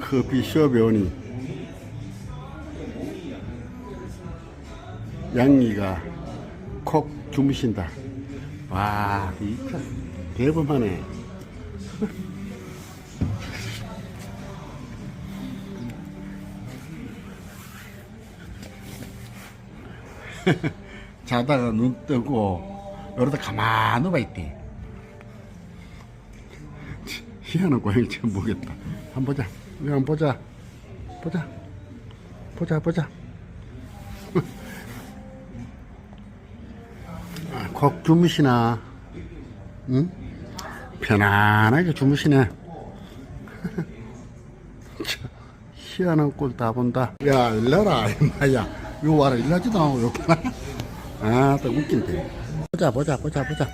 커피 숍에 오니 양이가 콕 주무신다. 와, 진짜 대범하네. 자다가 눈 뜨고 이러다 가만 누워 있대. 희한한 고양이 처음 보겠다. 한번 보자. 한번 보자. 보자. 보자, 보자. 아, 콕 주무시나? 응? 편안하게 주무시네. 참, 희한한 꼴 다 본다. 야, 일러라, 임마야. 요 와라, 일러지도 않고, 요 아, 또 웃긴데. 보자, 보자, 보자, 보자.